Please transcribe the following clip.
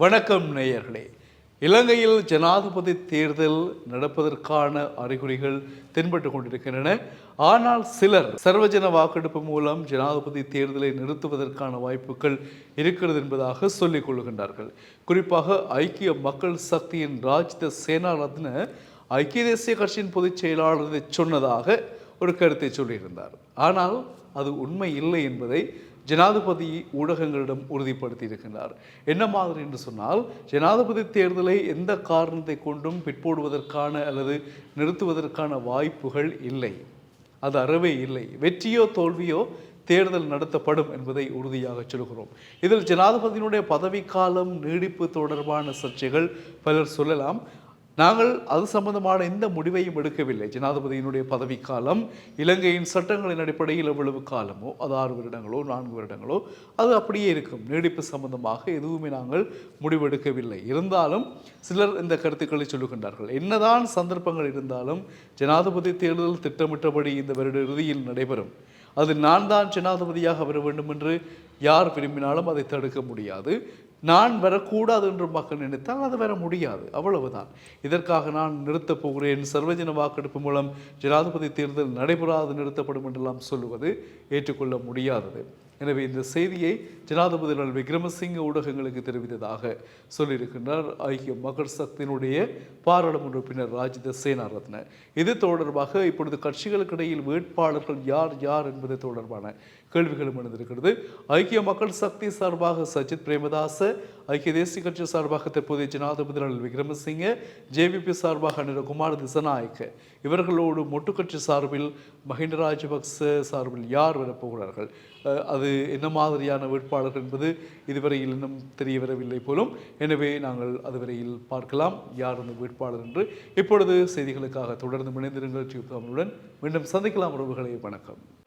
வணக்கம் நேயர்களே. இலங்கையில் ஜனாதிபதி தேர்தல் நடப்பதற்கான அறிகுறிகள் தென்பட்டு கொண்டிருக்கின்றன. ஆனால் சிலர் சர்வஜன வாக்கெடுப்பு மூலம் ஜனாதிபதி தேர்தலை நிறுத்துவதற்கான வாய்ப்புகள் இருக்கிறது என்பதாக சொல்லிக் கொள்கின்றார்கள். குறிப்பாக ஐக்கிய மக்கள் சக்தியின் ராஜித சேனாரத்ன ஐக்கிய தேசிய கட்சியின் பொதுச் செயலாளர் சொன்னதாக ஒரு கருத்தை சொல்லியிருந்தார். ஆனால் அது உண்மை இல்லை என்பதை ஜனாதிபதி ஊடகங்களிடம் உறுதிப்படுத்தி இருக்கின்றார் என்ன மாதிரி என்று சொன்னால் ஜனாதிபதி தேர்தலை எந்த காரணத்தை கொண்டும் பிற்போடுவதற்கான அல்லது நிறுத்துவதற்கான வாய்ப்புகள் இல்லை. அது அறவே இல்லை. வெற்றியோ தோல்வியோ தேர்தல் நடத்தப்படும் என்பதை உறுதியாக சொல்கிறோம். இதில் ஜனாதிபதியினுடைய பதவிக்காலம் நீடிப்பு தொடர்பான சர்ச்சைகள் பலர் சொல்லலாம். நாங்கள் அது சம்பந்தமான எந்த முடிவையும் எடுக்கவில்லை. ஜனாதிபதியினுடைய பதவிக்காலம் இலங்கையின் சட்டங்களின் அடிப்படையில் எவ்வளவு காலமோ அது ஆறு வருடங்களோ நான்கு வருடங்களோ அது அப்படியே இருக்கும். நீடிப்பு சம்பந்தமாக எதுவுமே நாங்கள் முடிவெடுக்கவில்லை. இருந்தாலும் சிலர் இந்த கருத்துக்களை சொல்லுகின்றார்கள். என்னதான் சந்தர்ப்பங்கள் இருந்தாலும் ஜனாதிபதி தேர்தல் திட்டமிட்டபடி இந்த வருட இறுதியில் நடைபெறும். அது நான் தான் ஜனாதிபதியாக வர வேண்டும் என்று யார் விரும்பினாலும் அதை தடுக்க முடியாது. நான் வரக்கூடாது என்று மக்கள் நினைத்தால் அது வர முடியாது. அவ்வளவுதான். இதற்காக நான் நிறுத்தப் போகிறேன். சர்வஜன வாக்கெடுப்பு மூலம் ஜனாதிபதி தேர்தல் நடைபெறாது நிறுத்தப்படும் என்றெல்லாம் சொல்லுவது ஏற்றுக்கொள்ள முடியாதது. எனவே இந்த செய்தியை ஜனாதிபதி ரணில் விக்ரமசிங்க ஊடகங்களுக்கு தெரிவித்ததாக சொல்லியிருக்கின்றார். ஐக்கிய மக்கள் சக்தியினுடைய பாராளுமன்ற உறுப்பினர் ராஜித சேனாரத்ன. இது தொடர்பாக இப்பொழுது கட்சிகளுக்கிடையில் வேட்பாளர்கள் யார் யார் என்பது தொடர்பான கேள்விகளும் எழுந்திருக்கிறது. ஐக்கிய மக்கள் சக்தி சார்பாக சஜித் பிரேமதாச ஐக்கிய தேசிய கட்சி சார்பாக தற்போதைய ஜனாதிபதி ரணில் விக்ரமசிங்க ஜேவிபி சார்பாக அனிரகுமார் திசநாயக்க. இவர்களோடு மொட்டுக்கட்சி சார்பில் மஹிந்த ராஜபக்ச சார்பில் யார் வரப்போகிறார்கள்? அது அது என்ன மாதிரியான வேட்பாளர்கள் என்பது இதுவரையில் இன்னும் தெரிய வரவில்லை போலும். எனவே நாங்கள் அதுவரையில் பார்க்கலாம் யார் அந்த வேட்பாளர் என்று. இப்பொழுது செய்திகளுக்காக தொடர்ந்து இணைந்திருங்கள் டியூப் தமிழுடன் மீண்டும் சந்திக்கலாம் உறவுகளை. வணக்கம்.